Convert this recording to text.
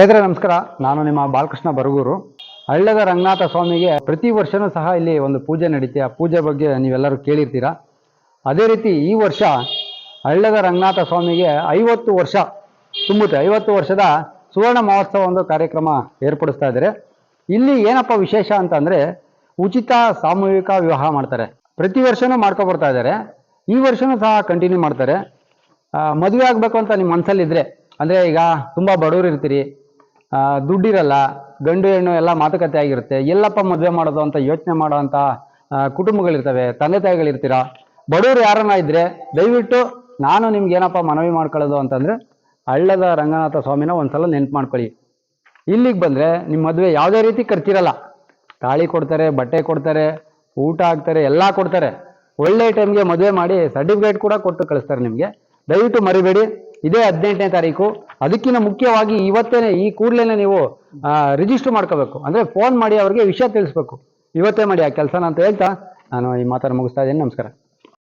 ಸ್ನೇಹಿತರೆ, ನಮಸ್ಕಾರ. ನಾನು ನಿಮ್ಮ ಬಾಲಕೃಷ್ಣ ಬರಗೂರು. ಹಳ್ಳದ ರಂಗನಾಥ ಸ್ವಾಮಿಗೆ ಪ್ರತಿ ವರ್ಷವೂ ಸಹ ಇಲ್ಲಿ ಒಂದು ಪೂಜೆ ನಡೀತೆ. ಆ ಪೂಜೆ ಬಗ್ಗೆ ನೀವೆಲ್ಲರೂ ಕೇಳಿರ್ತೀರಾ? ಅದೇ ರೀತಿ ಈ ವರ್ಷ ಹಳ್ಳದ ರಂಗನಾಥ ಸ್ವಾಮಿಗೆ ಐವತ್ತು ವರ್ಷ ತುಂಬುತ್ತೆ. ಐವತ್ತು ವರ್ಷದ ಸುವರ್ಣ ಮಹೋತ್ಸವ ಒಂದು ಕಾರ್ಯಕ್ರಮ ಏರ್ಪಡಿಸ್ತಾ ಇದ್ದಾರೆ. ಇಲ್ಲಿ ಏನಪ್ಪ ವಿಶೇಷ ಅಂತಂದರೆ ಉಚಿತ ಸಾಮೂಹಿಕ ವಿವಾಹ ಮಾಡ್ತಾರೆ. ಪ್ರತಿ ವರ್ಷನೂ ಮಾಡ್ಕೊಬರ್ತಾ ಇದ್ದಾರೆ. ಈ ವರ್ಷನೂ ಸಹ ಕಂಟಿನ್ಯೂ ಮಾಡ್ತಾರೆ. ಮದುವೆ ಆಗಬೇಕು ಅಂತ ನಿಮ್ಮ ಮನಸ್ಸಲ್ಲಿದ್ದರೆ ಅಂದರೆ ಈಗ ತುಂಬ ಬಡವರು ಇರ್ತೀರಿ ದುಡ್ಡಿರಲ್ಲ, ಗಂಡು ಹೆಣ್ಣು ಎಲ್ಲ ಮಾತುಕತೆ ಆಗಿರುತ್ತೆ. ಎಲ್ಲಪ್ಪ ಮದುವೆ ಮಾಡೋದು ಅಂತ ಯೋಚನೆ ಮಾಡೋವಂಥ ಅಂತ ಕುಟುಂಬಗಳಿರ್ತವೆ, ತಂದೆ ತಾಯಿಗಳಿರ್ತೀರ? ಬಡವರು ಯಾರನ್ನ ಇದ್ದರೆ ದಯವಿಟ್ಟು ನಾನು ನಿಮ್ಗೆ ಏನಪ್ಪ ಮನವಿ ಮಾಡ್ಕೊಳ್ಳೋದು ಅಂತಂದರೆ, ಹಳ್ಳದ ರಂಗನಾಥ ಸ್ವಾಮಿನ ಒಂದ್ಸಲ ನೆನ್ಪು ಮಾಡ್ಕೊಳ್ಳಿ. ಇಲ್ಲಿಗೆ ಬಂದರೆ ನಿಮ್ಮ ಮದುವೆ ಯಾವುದೇ ರೀತಿ ಖರ್ಚಿರಲ್ಲ ತಾಳಿ ಕೊಡ್ತಾರೆ, ಬಟ್ಟೆ ಕೊಡ್ತಾರೆ, ಊಟ ಹಾಕ್ತಾರೆ, ಎಲ್ಲ ಕೊಡ್ತಾರೆ. ಒಳ್ಳೆ ಟೈಮ್ಗೆ ಮದುವೆ ಮಾಡಿ ಸರ್ಟಿಫಿಕೇಟ್ ಕೂಡ ಕೊಟ್ಟು ಕಳಿಸ್ತಾರೆ ನಿಮಗೆ. ದಯವಿಟ್ಟು ಮರಿಬೇಡಿ. ಇದೇ ಹದಿನೆಂಟನೇ ತಾರೀಕು. ಅದಕ್ಕಿಂತ ಮುಖ್ಯವಾಗಿ ಇವತ್ತೇನೆ ಈ ಕೂಡಲೇ ನೀವು ರಿಜಿಸ್ಟರ್ ಮಾಡ್ಕೋಬೇಕು. ಅಂದರೆ ಫೋನ್ ಮಾಡಿ ಅವ್ರಿಗೆ ವಿಷಯ ತಿಳಿಸ್ಬೇಕು. ಇವತ್ತೇ ಮಾಡಿ ಆ ಕೆಲಸನ ಅಂತ ಹೇಳ್ತಾ ನಾನು ಈ ಮಾತನ್ನು ಮುಗಿಸ್ತಾ ಇದ್ದೀನಿ. ನಮಸ್ಕಾರ.